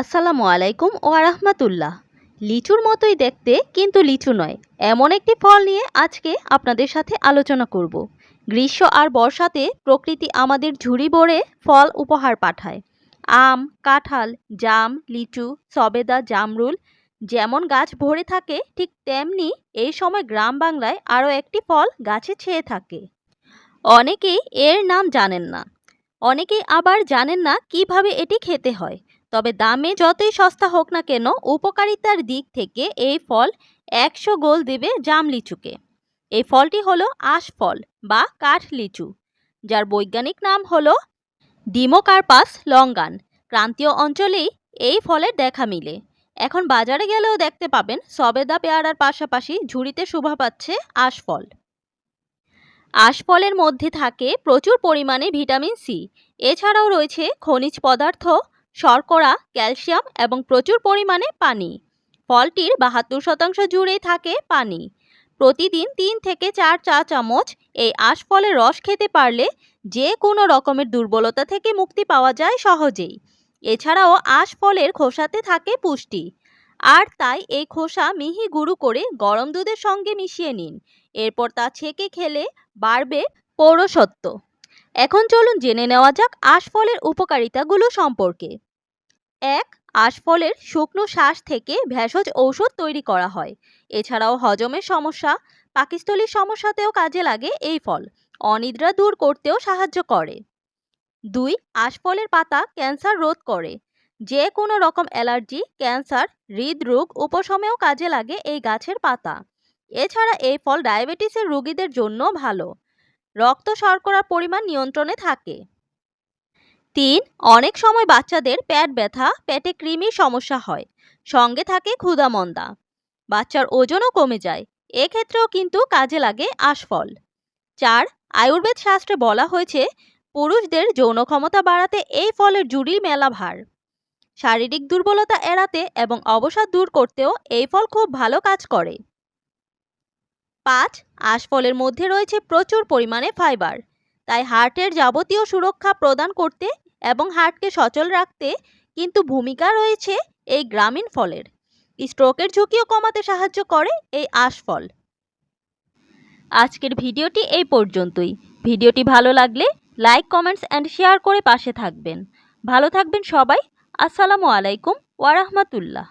আসসালামু আলাইকুম ও রাহমাতুল্লাহ লিচুর মতোই দেখতে কিন্তু লিচু নয়। এমন একটি ফল নিয়ে আজকে আপনাদের সাথে আলোচনা করব। গ্রীষ্ম আর বর্ষাতে প্রকৃতি আমাদের ঝুড়ি ভরে ফল উপহার পাঠায়। আম, কাঁঠাল, জাম, লিচু, সবেদা, জামরুল যেমন গাছ ভরে থাকে, ঠিক তেমনি এই সময় গ্রাম বাংলায় আরও একটি ফল গাছে ছেয়ে থাকে। অনেকেই এর নাম জানেন না। অনেকেই আবার জানেন না কীভাবে এটি খেতে হয়। তবে দামে যতই সস্তা হোক না কেন উপকারিতার দিক থেকে এই ফল একশো গোল দেবে জাম লিচুকে এই ফলটি হলো আশ ফল বা কাঠ লিচু যার বৈজ্ঞানিক নাম হলো ডিমোকার্পাস লঙ্গান। ক্রান্তীয় অঞ্চলেই এই ফলের দেখা মিলে। এখন বাজারে গেলেও দেখতে পাবেন সবেদা পেয়ারার পাশাপাশি ঝুড়িতে শোভা পাচ্ছে আশফল আশফলের মধ্যে থাকে প্রচুর পরিমাণে ভিটামিন সি, এছাড়াও রয়েছে খনিজ পদার্থ শর্করা, ক্যালসিয়াম এবং প্রচুর পরিমাণে পানি। ফলটির বাহাত্তর শতাংশ জুড়েই থাকে পানি। প্রতিদিন তিন থেকে চার চা চামচ এই আশফলের রস খেতে পারলে যে কোনো রকমের দুর্বলতা থেকে মুক্তি পাওয়া যায় সহজেই। এছাড়াও আশফলের খোসাতে থাকে পুষ্টি। আর তাই এই খোসা মিহি গুঁড়ো করে গরম দুধের সঙ্গে মিশিয়ে নিন। এরপর তা ছেঁকে খেলে বাড়বে পৌরসত্ব এখন চলুন জেনে নেওয়া যাক আশফলের উপকারিতাগুলো সম্পর্কে। এক, আশফলের শুকনো শ্বাস থেকে ভেষজ ঔষধ তৈরি করা হয়। এছাড়াও হজমের সমস্যা, পাকিস্থলীর সমস্যাতেও কাজে লাগে এই ফল। অনিদ্রা দূর করতেও সাহায্য করে। দুই, আশফলের পাতা ক্যান্সার রোধ করে। যে কোনো রকম অ্যালার্জি, ক্যান্সার, হৃদরোগ উপশমেও কাজে লাগে এই গাছের পাতা। এছাড়া এই ফল ডায়াবেটিসের রোগীদের জন্য ভালো। রক্ত শর্করার পরিমাণ নিয়ন্ত্রণে থাকে। তিন, অনেক সময় বাচ্চাদের পেট ব্যথা, পেটে কৃমির সমস্যা হয়, সঙ্গে থাকে ক্ষুধামন্দা। বাচ্চার ওজনও কমে যায়, এক্ষেত্রেও কিন্তু কাজে লাগে আশফল। চার, আয়ুর্বেদ শাস্ত্রে বলা হয়েছে, পুরুষদের যৌন ক্ষমতা বাড়াতে এই ফলের জুড়ি মেলা ভার। শারীরিক দুর্বলতা এড়াতে এবং অবসাদ দূর করতেও এই ফল খুব ভালো কাজ করে। পাঁচ, আশফলের মধ্যে রয়েছে প্রচুর পরিমাণে ফাইবার। তাই হার্টের যাবতীয় সুরক্ষা প্রদান করতে এবং হার্টকে সচল রাখতে কিন্তু ভূমিকা রয়েছে এই গ্রামীণ ফলের। স্ট্রোকের ঝুঁকিও কমাতে সাহায্য করে এই আশফল। আজকের ভিডিওটি এই পর্যন্তই। ভিডিওটি ভালো লাগলে লাইক, কমেন্টস অ্যান্ড শেয়ার করে পাশে থাকবেন। ভালো থাকবেন সবাই। আসসালামু আলাইকুম ওয়ারাহমাতুল্লাহ